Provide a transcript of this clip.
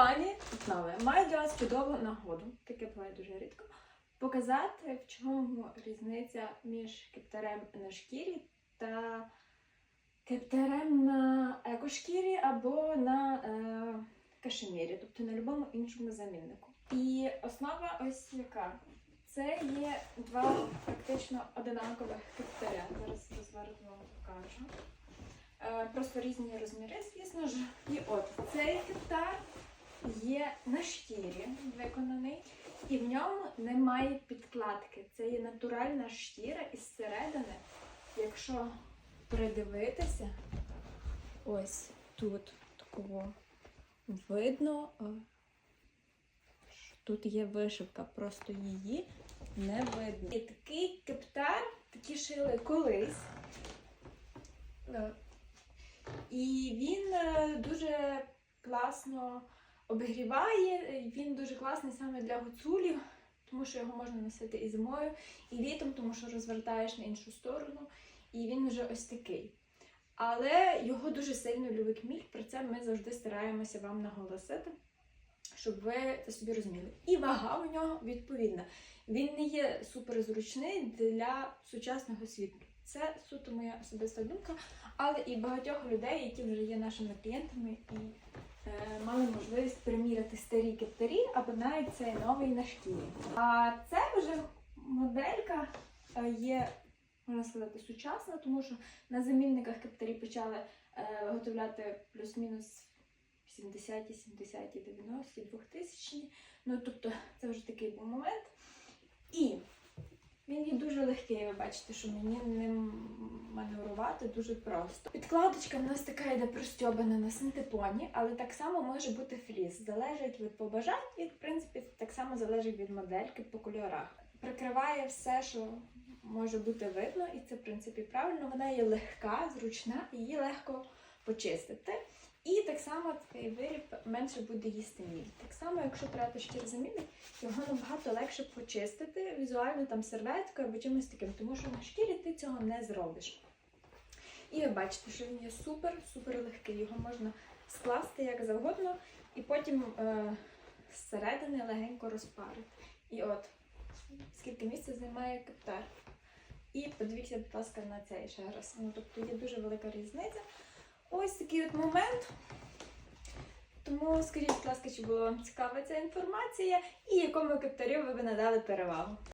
Пані Петнове, маю для вас чудову нагоду, таке буває дуже рідко, показати, в чому різниця між кептарем на шкірі та кептарем на екошкірі або на е, кашемірі, тобто на будь-якому іншому заміннику. І основа ось яка. Це є два практично одинакових кептаря. Зараз розверну покажу. Е, Просто різні розміри, звісно ж. І от цей кептар є на шкірі виконаний, і в ньому немає підкладки. Це є натуральна шкіра із середини. Якщо придивитися, ось тут такого видно. що Тут є вишивка, просто її не видно. І такий кептар, такі шили колись. Е, І він е, дуже класно обігріває. Він дуже класний саме для гуцулів, тому що його можна носити і зимою, і літом, тому що розвертаєш на іншу сторону. І він вже ось такий. Але його дуже сильно любить міль. Про це ми завжди стараємося вам наголосити, щоб ви це собі розуміли. І вага у нього відповідна. Він не є суперзручний для сучасного світу. Це суто моя особиста думка, але і багатьох людей, які вже є нашими клієнтами і е, мали можливість приміряти старі кептарі або навіть цей новий на шкірі. А це вже моделька е, є, можна сказати, сучасна, тому що на замінниках кептарі почали е, виготовляти плюс-мінус 70-ті, 70-ті, 90-ті, 2000-ті. Ну тобто це вже такий був момент. І він є дуже легкий, ви бачите, що мені ним маневрувати дуже просто. Підкладочка в нас така йде простьобана на синтепоні, але так само може бути фліс. Залежить від побажань і, в принципі, так само залежить від модельки по кольорах. Прикриває все, що може бути видно, і це, в принципі, правильно. Вона є легка, зручна, її легко почистити. Само цей виріб менше буде їсти міль. Так само, якщо брати шкірозамінник, його набагато легше почистити візуально там серветкою або чимось таким, тому що на шкірі ти цього не зробиш. І ви бачите, що він є супер-супер легкий. Його можна скласти як завгодно, і потім е, зсередини легенько розпарити. І от скільки місця займає кептар. І подивіться, будь ласка, на цей ще раз. Ну, тобто є дуже велика різниця. Ось такий от момент. Тому скажіть, будь ласка, чи була вам цікава ця інформація і якому кептарю ви б надали перевагу?